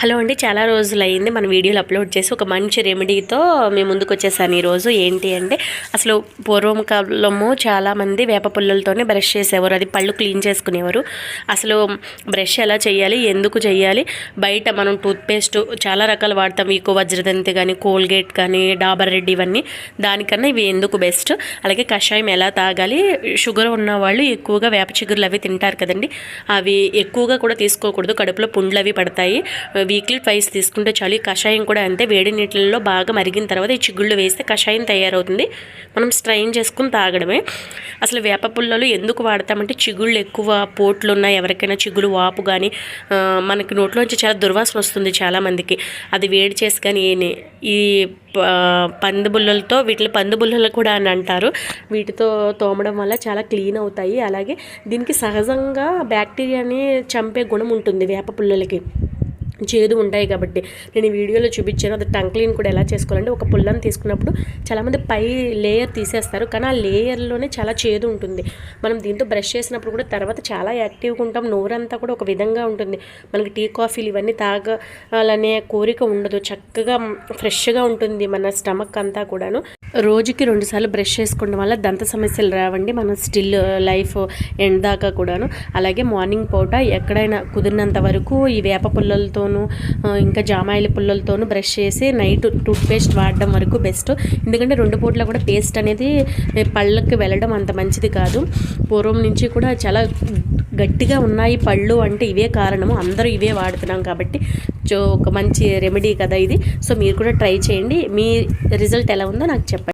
Hello అండి చాలా రోజులు అయింది మన వీడియోలు అప్లోడ్ చేసి ఒక మంచి రెమెడీతో మీ ముందుకు వచ్చేసాను ఈరోజు ఏంటి అంటే అసలు పూర్వం కాలము చాలామంది వేప పుల్లలతోనే బ్రష్ చేసేవారు. అది పళ్ళు క్లీన్ చేసుకునేవారు. అసలు బ్రష్ ఎలా చేయాలి ఎందుకు చేయాలి? బయట మనం టూత్పేస్ట్ చాలా రకాలు వాడతాం. ఈకో వజ్రదంతి కానీ కోల్గేట్ కానీ డాబర్ రెడ్డి ఇవన్నీ. దానికన్నా ఇవి ఎందుకు బెస్ట్? అలాగే కషాయం ఎలా తాగాలి? షుగర్ ఉన్న వాళ్ళు ఎక్కువగా వేప చిగురులు అవి తింటారు కదండి. అవి ఎక్కువగా కూడా తీసుకోకూడదు. కడుపులో పుండ్లు అవి పడతాయి. వీక్లీ ట్వైస్ తీసుకుంటే చాలు. ఈ కషాయం కూడా అంతే. వేడి నీటిల్లో బాగా మరిగిన తర్వాత ఈ చిగుళ్ళు వేస్తే కషాయం తయారవుతుంది. మనం స్ట్రైన్ చేసుకుని తాగడమే. అసలు వేప పుల్లలు ఎందుకు వాడతామంటే చిగుళ్ళు ఎక్కువ పోట్లు ఉన్నాయి. ఎవరికైనా చిగులు వాపు కానీ మనకి నోట్లోంచి చాలా దుర్వాసన వస్తుంది చాలామందికి అది వేడి చేసి కానీ ఈ పందుబుల్లలతో వీటిని పంది బుల్లలు కూడా అని అంటారు. వీటితో తోమడం వల్ల చాలా క్లీన్ అవుతాయి. అలాగే దీనికి సహజంగా బ్యాక్టీరియాని చంపే గుణం ఉంటుంది వేప పుల్లలకి. చేదు ఉంటాయి కాబట్టి నేను ఈ వీడియోలో చూపించాను. అది టంగ్ క్లీన్ కూడా ఎలా చేసుకోవాలంటే ఒక పుల్లని తీసుకున్నప్పుడు చాలామంది పై లేయర్ తీసేస్తారు. కానీ ఆ లేయర్లోనే చాలా చేదు ఉంటుంది. మనం దీంతో బ్రష్ చేసినప్పుడు కూడా తర్వాత చాలా యాక్టివ్గా ఉంటాం. నోరంతా కూడా ఒక విధంగా ఉంటుంది. మనకి టీ కాఫీలు ఇవన్నీ తాగాలనే కోరిక ఉండదు. చక్కగా ఫ్రెష్గా ఉంటుంది మన స్టమక్ అంతా కూడాను. రోజుకి రెండుసార్లు బ్రష్ చేసుకోవడం వల్ల దంత సమస్యలు రావండి. మనం స్టిల్ లైఫ్ ఎండ్ దాకా కూడాను. అలాగే మార్నింగ్ పూట ఎక్కడైనా కుదిరినంత వరకు ఈ వేప పుల్లలతోనూ ఇంకా జామాయిల పుల్లలతోనూ బ్రష్ చేసి నైట్ టూత్పేస్ట్ వాడడం వరకు బెస్ట్. ఎందుకంటే రెండు పూట్ల కూడా పేస్ట్ అనేది పళ్ళకి వెళ్ళడం అంత మంచిది కాదు. పూర్వం నుంచి కూడా చాలా గట్టిగా ఉన్నాయి పళ్ళు అంటే ఇవే కారణము. అందరూ ఇవే వాడుతున్నాం కాబట్టి ఒక మంచి రెమెడీ కదా ఇది. సో మీరు కూడా ట్రై చేయండి. మీ రిజల్ట్ ఎలా ఉందో నాకు చెప్పండి.